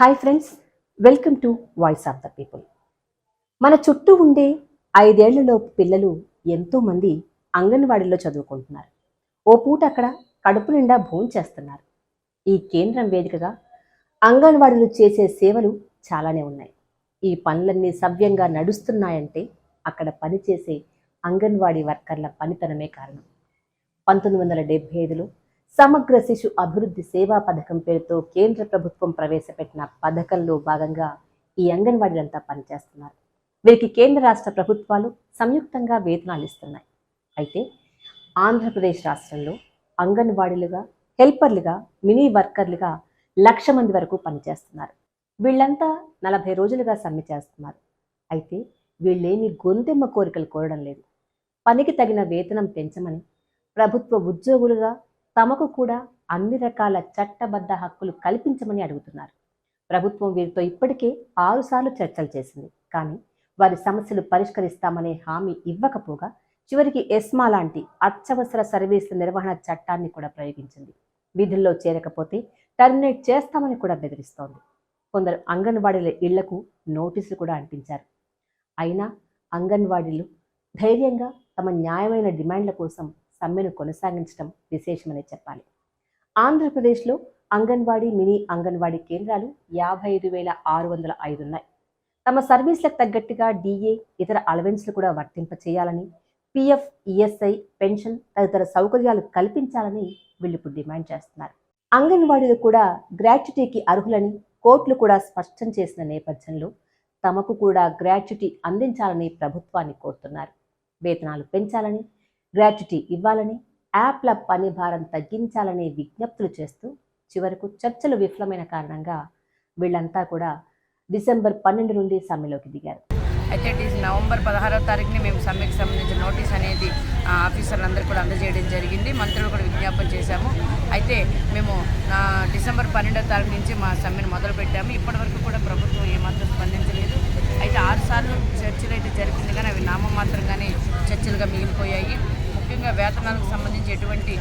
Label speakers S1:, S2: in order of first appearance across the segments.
S1: Hi friends welcome to voice of the people. మన చుట్టూ ఉండే ఐదేళ్ళలోపు పిల్లలు ఎంతోమంది అంగన్వాడీలో చదువుకుంటున్నారు. ఓ పూట అక్కడ కడుపు నిండా భోంచేస్తున్నారు ఈ కేంద్రం వేదికగా అంగన్వాడీలు చేసే సేవలు చాలానే ఉన్నాయి. ఈ పనులన్నీ సవ్యంగా నడుస్తున్నాయంటే అక్కడ పనిచేసే అంగన్వాడీ వర్కర్ల పనితనమే కారణం. పంతొమ్మిది వందల డెబ్బై ఐదులో సమగ్ర శిశు అభివృద్ధి సేవా పథకం పేరుతో కేంద్ర ప్రభుత్వం ప్రవేశపెట్టిన పథకంలో భాగంగా ఈ అంగన్వాడీలంతా పనిచేస్తున్నారు. వీరికి కేంద్ర రాష్ట్ర ప్రభుత్వాలు సంయుక్తంగా వేతనాలు ఇస్తున్నాయి. అయితే ఆంధ్రప్రదేశ్ రాష్ట్రంలో అంగన్వాడీలుగా హెల్పర్లుగా మినీ వర్కర్లుగా లక్ష మంది వరకు పనిచేస్తున్నారు. వీళ్ళంతా నలభై రోజులుగా సమ్మె చేస్తున్నారు. అయితే వీళ్ళేమి గొంతెమ్మ కోరికలు కోరడం లేదు. పనికి తగిన వేతనం పెంచమని ప్రభుత్వ ఉద్యోగులుగా తమకు కూడా అన్ని రకాల చట్టబద్ధ హక్కులు కల్పించమని అడుగుతున్నారు. ప్రభుత్వం వీరితో ఇప్పటికే ఆరుసార్లు చర్చలు చేసింది. కానీ వారి సమస్యలు పరిష్కరిస్తామనే హామీ ఇవ్వకపోగా చివరికి ఎస్మా లాంటి అత్యవసర సర్వీసుల నిర్వహణ చట్టాన్ని కూడా ప్రయోగించింది. విధుల్లో చేరకపోతే టర్మినేట్ చేస్తామని కూడా బెదిరిస్తోంది. కొందరు అంగన్వాడీల ఇళ్ళకు నోటీసులు కూడా అంటించారు. అయినా అంగన్వాడీలు ధైర్యంగా తమ న్యాయమైన డిమాండ్ల కోసం సమ్మెను కొనసాగించడం విశేషమని చెప్పాలి. ఆంధ్రప్రదేశ్లో అంగన్వాడీ మినీ అంగన్వాడీ కేంద్రాలు యాభై ఐదు వేల ఆరు వందల ఐదు ఉన్నాయి. తమ సర్వీసులకు తగ్గట్టుగా డిఏ ఇతర అలవెన్స్లు కూడా వర్తింపచేయాలని పిఎఫ్ ఈఎస్ఐ పెన్షన్ తదితర సౌకర్యాలు కల్పించాలని వీళ్ళిప్పుడు డిమాండ్ చేస్తున్నారు. అంగన్వాడీలు కూడా గ్రాట్యుటీకి అర్హులని కోర్టులు కూడా స్పష్టం చేసిన నేపథ్యంలో తమకు కూడా గ్రాట్యుటీ అందించాలని ప్రభుత్వాన్ని కోరుతున్నారు. వేతనాలు పెంచాలని గ్రాట్యుటీ ఇవ్వాలని యాప్ల పని భారం తగ్గించాలని విజ్ఞప్తులు చేస్తూ చివరకు చర్చలు విఫలమైన కారణంగా వీళ్ళంతా కూడా డిసెంబర్ పన్నెండు నుండి సమ్మెలోకి దిగారు.
S2: అయితే ఈస్ నవంబర్ పదహారో తారీఖుని మేము సమ్మెకి సంబంధించిన నోటీస్ అనేది ఆఫీసర్లందరూ కూడా అందజేయడం జరిగింది. మంత్రులు కూడా విజ్ఞాపన చేశాము. అయితే మేము డిసెంబర్ పన్నెండో తారీఖు నుంచి మా సమ్మెను మొదలు పెట్టాము. ఇప్పటివరకు కూడా ప్రభుత్వం ఏమాత్రం స్పందించలేదు. అయితే ఆరు సార్లు చర్చలు అయితే జరిగింది. కానీ అవి నామమాత్రంగానే చర్చలుగా మిగిలిపోయాయి. ముఖ్యంగా వేతనాలకు సంబంధించి ఎటువంటి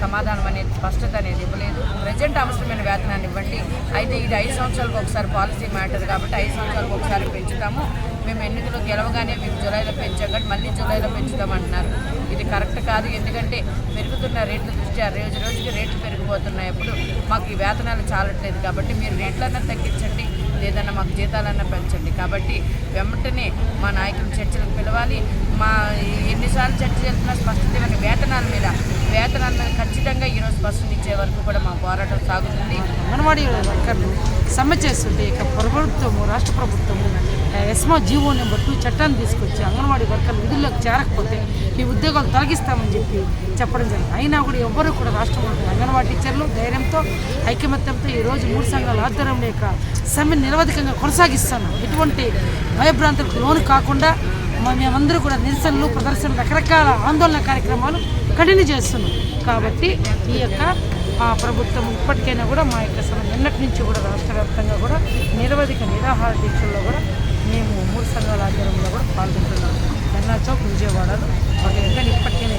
S2: సమాధానం అనేది స్పష్టత అనేది ఇవ్వలేదు. ప్రజెంట్ అవసరమైన వేతనాన్ని ఇవ్వండి. అయితే ఇది ఐదు సంవత్సరాలకు ఒకసారి పాలసీ మ్యాటర్ కాబట్టి ఐదు సంవత్సరాలకు ఒకసారి పెంచుతాము. మేము ఎన్నికలు గెలవగానే మేము జూలైలో పెంచాం కానీ మళ్ళీ జూలైలో పెంచుతామంటున్నారు ఇది కరెక్ట్ కాదు. ఎందుకంటే పెరుగుతున్న రేట్ల దృష్ట్యా రోజు రోజుకి రేట్లు పెరిగిపోతున్నాయి. అప్పుడు మాకు ఈ వేతనాలు చాలట్లేదు కాబట్టి మీరు రేట్లన్నా తగ్గించండి. లేదన్నా మాకు జీతాలన్నా పెంచండి. కాబట్టి వెంటనే మా నాయకులు చర్చలకు పిలవాలి. మా ఎన్నిసార్లు చర్చ చేస్తున్నా స్పష్టత వేతనాల మీద వేతనాల మీద ఖచ్చితంగా ఈరోజు స్పష్టత ఇచ్చే వరకు కూడా మా పోరాటం సాగుతుంది.
S3: అంగన్వాడీ వర్కర్లు సమ్మె చేస్తుంటే ఇక ప్రభుత్వము రాష్ట్ర ప్రభుత్వము ఎస్మా జీవో నెంబర్ టూ చట్టాన్ని తీసుకొచ్చి అంగన్వాడీ వర్కర్లు విధుల్లోకి చేరకపోతే ఈ ఉద్యోగాలు తొలగిస్తామని చెప్పి చెప్పడం జరిగింది. అయినా కూడా ఎవ్వరూ కూడా రాష్ట్రంలో అంగన్వాడీ టీచర్లు ధైర్యంతో ఐకమత్యంతో ఈరోజు మూడు సంఘాల ఆధ్వర్యం లేక సమ్మె నిరవధికంగా కొనసాగిస్తున్నాం. ఎటువంటి భయభ్రాంతులకు లోను కాకుండా మేమందరూ కూడా నిరసనలు ప్రదర్శనలు రకరకాల ఆందోళన కార్యక్రమాలు కంటిన్యూ చేస్తున్నాం. కాబట్టి ఈ యొక్క ఆ ప్రభుత్వం ఇప్పటికైనా కూడా మా యొక్క సమయం నిన్నటి నుంచి కూడా రాష్ట్ర వ్యాప్తంగా కూడా నిరవధిక నిరాహార దీక్షల్లో కూడా మేము మూడు సంఘాల ఆధ్వర్యంలో కూడా పాల్గొంటున్నాం. ధర్నా చౌక్ విజయవాడలో. ఒక వెంటనే ఇప్పటికైనా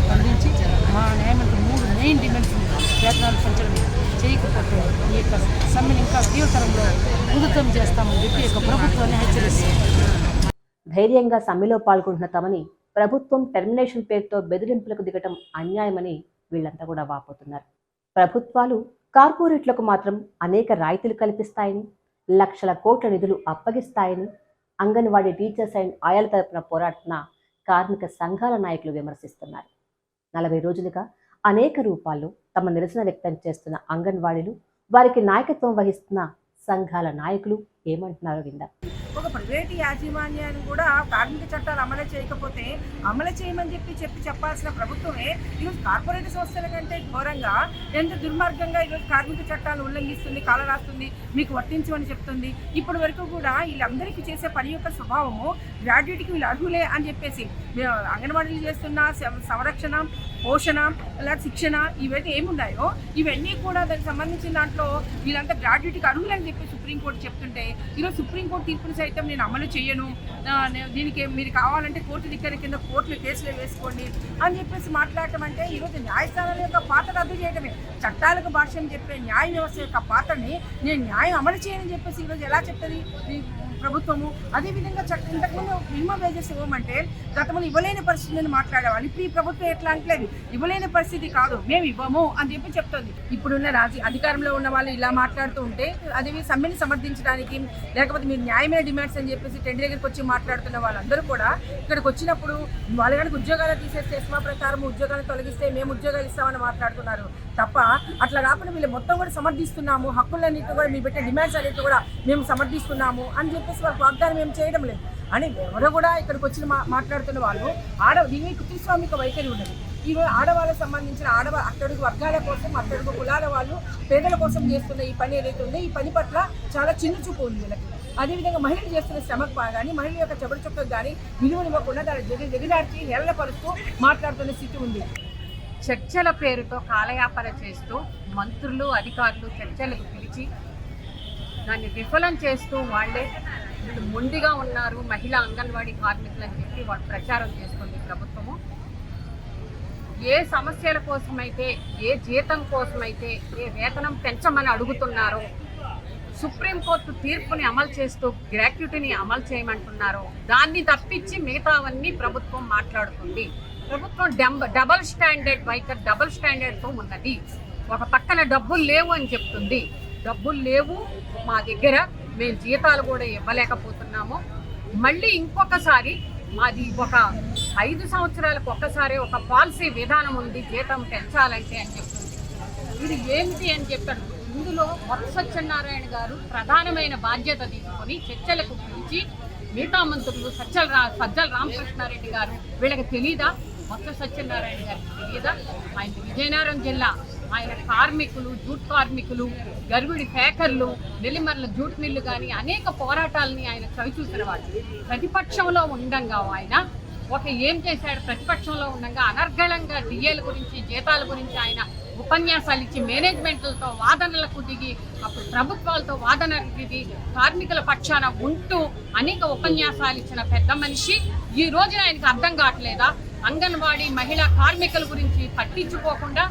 S3: స్పందించి మా న్యాయమంత్రి మూడు మెయిన్ డిమాండ్స్ వేతనాలు పెంచడం చేయకపోతే ఈ యొక్క సమ్మెను ఇంకా తీవ్రతరంలో ఉదృతం చేస్తామని చెప్పి ఈ యొక్క ప్రభుత్వాన్ని హెచ్చరిస్తుంది
S1: ధైర్యంగా సమ్మెలో పాల్గొంటున్న తమని ప్రభుత్వం టెర్మినేషన్ పేరుతో బెదిరింపులకు దిగటం అన్యాయమని వీళ్ళంతా కూడా వాపోతున్నారు. ప్రభుత్వాలు కార్పొరేట్లకు మాత్రం అనేక రాయితీలు కల్పిస్తాయని లక్షల కోట్ల నిధులు అప్పగిస్తాయని అంగన్వాడీ టీచర్స్ అండ్ ఆయాల తరపున పోరాడుతున్న కార్మిక సంఘాల నాయకులు విమర్శిస్తున్నారు. నలభై రోజులుగా అనేక రూపాల్లో తమ నిరసన వ్యక్తం చేస్తున్న అంగన్వాడీలు వారికి నాయకత్వం వహిస్తున్న సంఘాల నాయకులు ఏమంటున్నారో విందాం.
S4: ఒక ప్రైవేట్ యాజమాన్యాన్ని కూడా కార్మిక చట్టాలు అమలు చేయకపోతే అమలు చేయమని చెప్పి చెప్పి చెప్పాల్సిన ప్రభుత్వమే ఈరోజు కార్పొరేట్ సంస్థల కంటే ఘోరంగా ఎంత దుర్మార్గంగా ఈరోజు కార్మిక చట్టాలు ఉల్లంఘిస్తుంది కాలరాస్తుంది మీకు వర్తించమని చెప్తుంది. ఇప్పటి వరకు కూడా వీళ్ళందరికీ చేసే పని యొక్క స్వభావము గ్రాడ్యుయేట్కి వీళ్ళు అర్హులే అని చెప్పేసి అంగన్వాడీలు చేస్తున్న సం- సంరక్షణ పోషణ అలా శిక్షణ ఇవైతే ఏమున్నాయో ఇవన్నీ కూడా దానికి సంబంధించిన దాంట్లో వీళ్ళంతా గ్రాడ్యుయేట్కి అర్హులని చెప్పి సుప్రీంకోర్టు చెప్తుంటే ఈరోజు సుప్రీంకోర్టు తీర్పుని సైతం నేను అమలు చేయను. దీనికి మీరు కావాలంటే కోర్టు దగ్గర కింద కోర్టులు కేసులు వేసుకోండి అని చెప్పేసి మాట్లాడటం అంటే ఈరోజు న్యాయస్థానాల యొక్క పాత్ర రద్దు చేయడమే చట్టాలకు భాష్యం చెప్పే న్యాయ వ్యవస్థ యొక్క పాత్రని నేను న్యాయం అమలు చేయని చెప్పేసి ఈరోజు ఎలా చెప్తుంది? ప్రభుత్వము. అదేవిధంగా చట్ట ఇంతకుముందు మినిమం వేజెస్ ఇవ్వమంటే గతంలో ఇవ్వలేని పరిస్థితిని మాట్లాడేవాళ్ళు ఇప్పుడు ఈ ప్రభుత్వం ఎట్లా అంటలేదు. ఇవ్వలేని పరిస్థితి కాదు. మేము ఇవ్వము అని చెప్పి చెప్తుంది. ఇప్పుడున్న రాజీ అధికారంలో ఉన్న వాళ్ళు ఇలా మాట్లాడుతూ ఉంటే అది మీ సమ్మెని సమర్థించడానికి లేకపోతే మీరు న్యాయమైన డిమాండ్స్ అని చెప్పేసి టెండర్ దగ్గరికి వచ్చి మాట్లాడుతున్న వాళ్ళందరూ కూడా ఇక్కడికి వచ్చినప్పుడు వాళ్ళ కనుక ఉద్యోగాలు తీసేస్తే ప్రకారం ఉద్యోగాలు తొలగిస్తే మేము ఉద్యోగాలు ఇస్తామని మాట్లాడుతున్నారు. తప్ప అట్లా కాకుండా వీళ్ళు మొత్తం కూడా సమర్థిస్తున్నాము హక్కులన్నిటి కూడా మీ పెట్టే డిమాండ్స్ అన్నిటి కూడా మేము సమర్థిస్తున్నాము అని చెప్పేసి వాళ్ళకి వాగ్దానం మేము చేయడం లేదు. అని ఎవరో కూడా ఇక్కడికి వచ్చి మా మాట్లాడుతున్న వాళ్ళు ఆడ దీని కృతిస్వామిక వైఖరి ఉన్నది ఈ ఆడవాళ్ళకి సంబంధించిన ఆడవా అట్టడుగు వర్గాల కోసం అట్టడుగు కులాల వాళ్ళు పేదల కోసం చేస్తున్న ఈ పని ఏదైతే ఉందో ఈ పని పట్ల చాలా చిన్న చూపు ఉంది వీళ్ళకి. అదేవిధంగా మహిళలు చేస్తున్న శ్రమకు కానీ మహిళల యొక్క చెబడి చొక్కకు కానీ విలువనివ్వకుండా దాన్ని దిగ దిగజార్చి హేళనపరుస్తూ మాట్లాడుతున్న స్థితి ఉంది.
S5: చర్చల పేరుతో కాలయాపన చేస్తూ మంత్రులు అధికారులు చర్చలకు పిలిచి దాన్ని విఫలం చేస్తూ వాళ్ళే వీళ్ళు మొండిగా ఉన్నారు. మహిళా అంగన్వాడీ కార్మికులు అని చెప్పి వాళ్ళు ప్రచారం చేస్తుంది ప్రభుత్వము. ఏ సమస్యల కోసమైతే ఏ జీతం కోసమైతే ఏ వేతనం పెంచమని అడుగుతున్నారో సుప్రీంకోర్టు తీర్పుని అమలు చేస్తూ గ్రాట్యుటీని అమలు చేయమంటున్నారో దాన్ని తప్పించి మిగతావన్నీ ప్రభుత్వం మాట్లాడుతుంది. ప్రభుత్వం డబల్ స్టాండర్డ్ వైఖరి డబల్ స్టాండర్డ్తో ఉన్నది. ఒక పక్కన డబ్బులు లేవు అని చెప్తుంది. డబ్బులు లేవు మా దగ్గర. మేము జీతాలు కూడా ఇవ్వలేకపోతున్నాము. మళ్ళీ ఇంకొకసారి మాది ఒక ఐదు సంవత్సరాలకు ఒక్కసారి ఒక పాలసీ విధానం ఉంది. జీతం పెంచాలంటే అని చెప్తుంది. ఇది ఏమిటి అని చెప్పారు ఇందులో మొత్త సత్యనారాయణ గారు ప్రధానమైన బాధ్యత తీసుకొని చర్చలకు పిలిచి మిగతా మంత్రులు సజ్జల రా సజ్జల రామకృష్ణారెడ్డి గారు వీళ్ళకి తెలీదా? మొత్త సత్యనారాయణ గారి మీద ఆయన విజయనగరం జిల్లా ఆయన కార్మికులు జూట్ కార్మికులు గర్విడి పేకర్లు నెల్లిమర్ల జూట్ మిల్లు కానీ అనేక పోరాటాలని ఆయన చవిచూసిన వాళ్ళు ప్రతిపక్షంలో ఉండంగా ఆయన. ఒక ఏం చేశాడు? ప్రతిపక్షంలో ఉండగా అనర్గళంగా డిఏల గురించి జీతాల గురించి ఆయన ఉపన్యాసాలు ఇచ్చి మేనేజ్మెంట్లతో వాదనలకు దిగి అప్పుడు ప్రభుత్వాలతో వాదనలకు దిగి కార్మికుల పక్షాన ఉంటూ అనేక ఉపన్యాసాలు ఇచ్చిన పెద్ద మనిషి. ఈ రోజున ఆయనకు అర్థం కావట్లేదా? అంగన్వాడీ మహిళా కార్మికుల గురించి పట్టించుకోకుండా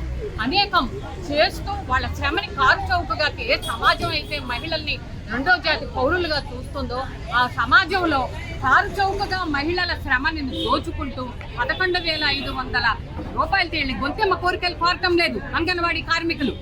S5: అనేకం చేస్తూ వాళ్ళ శ్రమని కారు చౌకగా ఏ సమాజం అయితే మహిళల్ని రెండో జాతి పౌరులుగా చూస్తుందో ఆ సమాజంలో కారు చౌకగా మహిళల శ్రమని దోచుకుంటూ పదకొండు వేల ఐదు వందల రూపాయలు తేలి గొంతెమ్మ కోరికలు కోరటం లేదు అంగన్వాడీ కార్మికులు.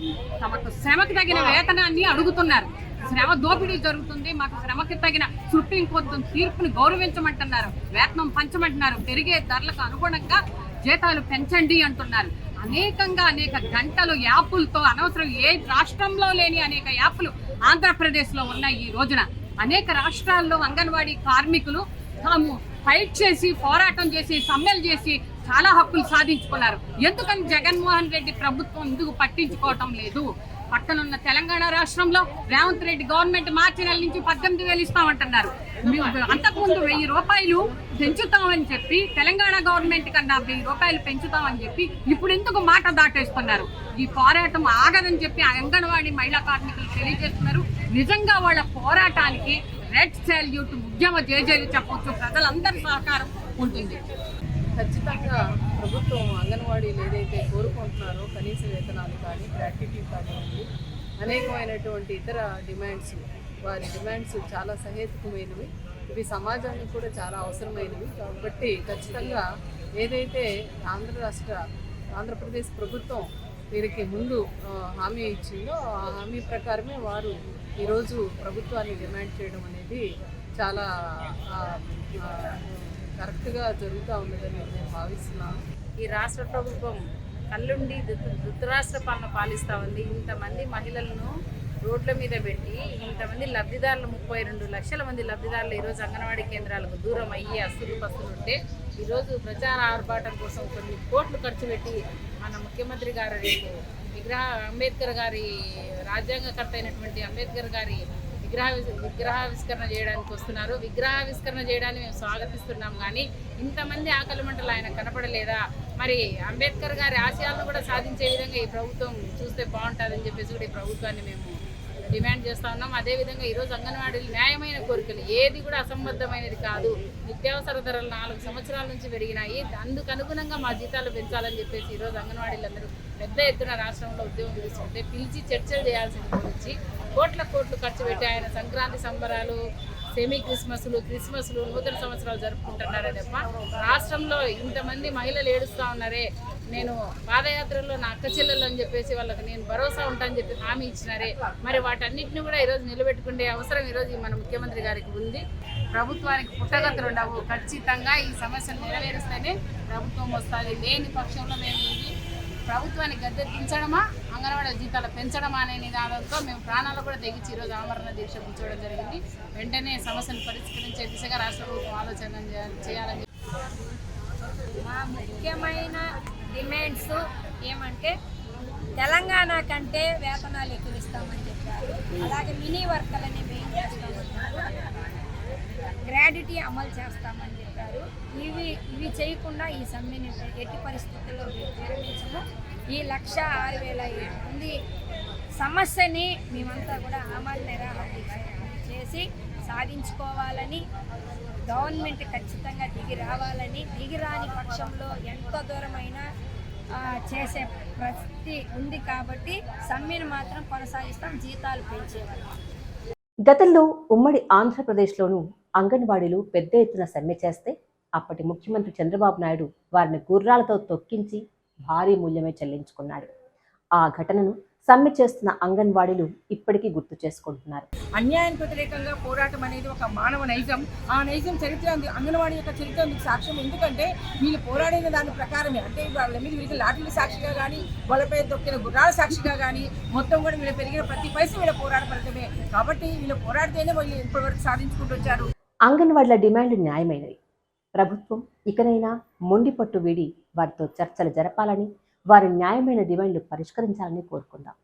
S5: తమకు శ్రమకు తగిన వేతనాన్ని అడుగుతున్నారు. శ్రమ దోపిడీ జరుగుతుంది మాకు శ్రమకి తగిన సుప్రీంకోర్టు తీర్పుని గౌరవించమంటున్నారు వేతనం పంచమంటున్నారు పెరిగే ధరలకు అనుగుణంగా జీతాలు పెంచండి అంటున్నారు. అనేకంగా అనేక గంటలు యాపులతో అనవసరం ఏ రాష్ట్రంలో లేని అనేక యాప్లు ఆంధ్రప్రదేశ్లో ఉన్నాయి ఈ రోజున. అనేక రాష్ట్రాల్లో అంగన్వాడీ కార్మికులు తాము ఫైట్ చేసి పోరాటం చేసి సమ్మెలు చేసి చాలా హక్కులు సాధించుకున్నారు. ఎందుకని జగన్మోహన్ రెడ్డి ప్రభుత్వం ఇందుకు పట్టించుకోవటం లేదు? పక్కనున్న తెలంగాణ రాష్ట్రంలో రేవంత్ రెడ్డి గవర్నమెంట్ మార్చి నెల నుంచి పద్దెనిమిది వేలు ఇస్తామంటున్నారు. అంతకుముందు వెయ్యి రూపాయలు పెంచుతామని చెప్పి తెలంగాణ గవర్నమెంట్ కన్నా వెయ్యి రూపాయలు పెంచుతామని చెప్పి ఇప్పుడు ఎందుకు మాట దాటేస్తున్నారు? ఈ పోరాటం ఆగదని చెప్పి అంగన్వాడీ మహిళా కార్మికులు తెలియజేస్తున్నారు. నిజంగా వాళ్ళ పోరాటానికి రెడ్ సాల్యూట్ ఉద్యమ జేజేలు చెప్పొచ్చు. ప్రజలందరి సహకారం ఉంటుంది.
S6: ఖచ్చితంగా ప్రభుత్వం అంగన్వాడీలు ఏదైతే కోరుకుంటున్నారో కనీస వేతనాలు కానీ గ్రాట్యుటీ కానివ్వండి అనేకమైనటువంటి ఇతర డిమాండ్స్ వారి డిమాండ్స్ చాలా సహేతుకమైనవి. ఇవి సమాజానికి కూడా చాలా అవసరమైనవి. కాబట్టి ఖచ్చితంగా ఏదైతే ఆంధ్ర రాష్ట్ర ఆంధ్రప్రదేశ్ ప్రభుత్వం వీరికి ముందు హామీ ఇచ్చిందో ఆ హామీ ప్రకారమే వారు ఈరోజు ప్రభుత్వాన్ని డిమాండ్ చేయడం అనేది చాలా కరెక్ట్గా జరుగుతూ ఉన్నదని నేను భావిస్తున్నాను.
S7: ఈ రాష్ట్ర ప్రభుత్వం కళ్ళుండి ధృతరాష్ట్ర పాలన పాలిస్తూ ఉంది. ఇంతమంది మహిళలను రోడ్ల మీద పెట్టి ఇంతమంది లబ్ధిదారులు ముప్పై రెండు లక్షల మంది లబ్ధిదారులు ఈరోజు అంగన్వాడీ కేంద్రాలకు దూరం అయ్యి అస్తులు పస్తులు ఉంటే ఈరోజు ప్రచార ఆర్భాటం కోసం కొన్ని కోట్లు ఖర్చు పెట్టి మన ముఖ్యమంత్రి గారు రేపు విగ్రహ అంబేద్కర్ గారి రాజ్యాంగకర్త అయినటువంటి అంబేద్కర్ గారి విగ్రహ విగ్రహావిష్కరణ చేయడానికి వస్తున్నారు. విగ్రహావిష్కరణ చేయడాన్ని మేము స్వాగతిస్తున్నాం కానీ ఇంతమంది ఆకలి మంటలు ఆయన కనపడలేదా? మరి అంబేద్కర్ గారి ఆశయాలను కూడా సాధించే విధంగా ఈ ప్రభుత్వం చూస్తే బాగుంటుందని చెప్పేసి కూడా ఈ ప్రభుత్వాన్ని మేము డిమాండ్ చేస్తా ఉన్నాం. అదేవిధంగా ఈరోజు అంగన్వాడీలు న్యాయమైన కోరికలు ఏది కూడా అసంబద్ధమైనది కాదు. నిత్యావసర ధరలు నాలుగు సంవత్సరాల నుంచి పెరిగినాయి. అందుకు అనుగుణంగా మా జీతాలు పెంచాలని చెప్పేసి ఈరోజు అంగన్వాడీలందరూ పెద్ద ఎత్తున రాష్ట్రంలో ఉద్యోగం తీసుకుంటే పిలిచి చర్చలు చేయాల్సిన గురించి కోట్ల కోట్లు ఖర్చు పెట్టి ఆయన సంక్రాంతి సంబరాలు సెమీ క్రిస్మస్లు క్రిస్మస్లు నూతన సంవత్సరాలు జరుపుకుంటున్నారే తప్ప రాష్ట్రంలో ఇంతమంది మహిళలు ఏడుస్తూ ఉన్నారే నేను పాదయాత్రలో నా అక్క చెల్లెలు అని చెప్పేసి వాళ్ళకి నేను భరోసా ఉంటానని చెప్పి హామీ ఇచ్చినారే మరి వాటన్నిటిని కూడా ఈరోజు నిలబెట్టుకునే అవసరం ఈరోజు మన ముఖ్యమంత్రి గారికి ఉంది. ప్రభుత్వానికి పుట్టగతులు ఉండవు. ఖచ్చితంగా ఈ సమస్యను నెరవేరుస్తేనే ప్రభుత్వం వస్తుంది. లేని పక్షంలో మేము ఉంది ప్రభుత్వాన్ని గద్దె దించడమా అంగన్వాడీ జీతాలు పెంచడం అనే నినాదంతో మేము ప్రాణాలు కూడా తెగించి ఈరోజు ఆమరణ దీక్ష కూర్చోవడం జరిగింది. వెంటనే సమస్యను పరిష్కరించే దిశగా రాష్ట్ర ప్రభుత్వం ఆలోచన చేయాలని
S8: మా ముఖ్యమైన డిమాండ్స్ ఏమంటే తెలంగాణ కంటే వేతనాలు ఎక్కువ ఇస్తామని చెప్పారు. అలాగే మినీ వర్కర్లని మెయిన్ చేస్తామన్నారు గ్రాడ్యుటీ అమలు చేస్తామని చెప్పారు. ఇవి ఇవి చేయకుండా ఈ సమ్మెని ఎట్టి పరిస్థితుల్లో విరమించము ఈ లక్ష ఆరు వేల ఏడు మంది సమస్యని మేమంతా కూడా అమలు నిరాహార చేసి సాధించుకోవాలని గవర్నమెంట్ ఖచ్చితంగా దిగి రావాలని దిగి రాని పక్షంలో ఎంత దూరమైనా చేసే ప్రతి ఉంది కాబట్టి సమ్మెను మాత్రం కొనసాగిస్తాం జీతాలు పెంచేవాళ్ళం.
S1: గతంలో ఉమ్మడి ఆంధ్రప్రదేశ్లోనూ అంగన్వాడీలు పెద్ద ఎత్తున సమ్మె చేస్తే అప్పటి ముఖ్యమంత్రి చంద్రబాబు నాయుడు వారిని గుర్రాలతో తొక్కించి భారీ మూల్యమే చెల్లించుకున్నాడు. ఆ ఘటనను సమ్మె చేస్తున్న అంగన్వాడీలు ఇప్పటికీ గుర్తు చేసుకుంటున్నారు.
S4: అన్యాయానికి వ్యతిరేకంగా పోరాటం అనేది ఒక మానవ నైజం. ఆ నైజం చరిత్ర అంగన్వాడీ యొక్క చరిత్ర సాక్ష్యం ఎందుకంటే వీళ్ళు పోరాడిన దాని ప్రకారమే. అంటే వాళ్ళ మీద వీళ్ళకి లాఠీల సాక్షిగా కానీ వాళ్ళపై దొక్కిన గుర్రాల సాక్షిగా కానీ మొత్తం కూడా వీళ్ళు పెరిగిన ప్రతి పైస వీళ్ళ పోరాట ఫలితమే. కాబట్టి వీళ్ళు పోరాడితేనే వీళ్ళు ఇప్పటివరకు సాధించుకుంటూ వచ్చారు.
S1: అంగన్వాడీల డిమాండ్లు న్యాయమైనవి ప్రభుత్వం ఇకనైనా మొండి పట్టు వీడి వారితో చర్చలు జరపాలని వారి న్యాయమైన డిమాండ్లు పరిష్కరించాలని కోరుకుందాం.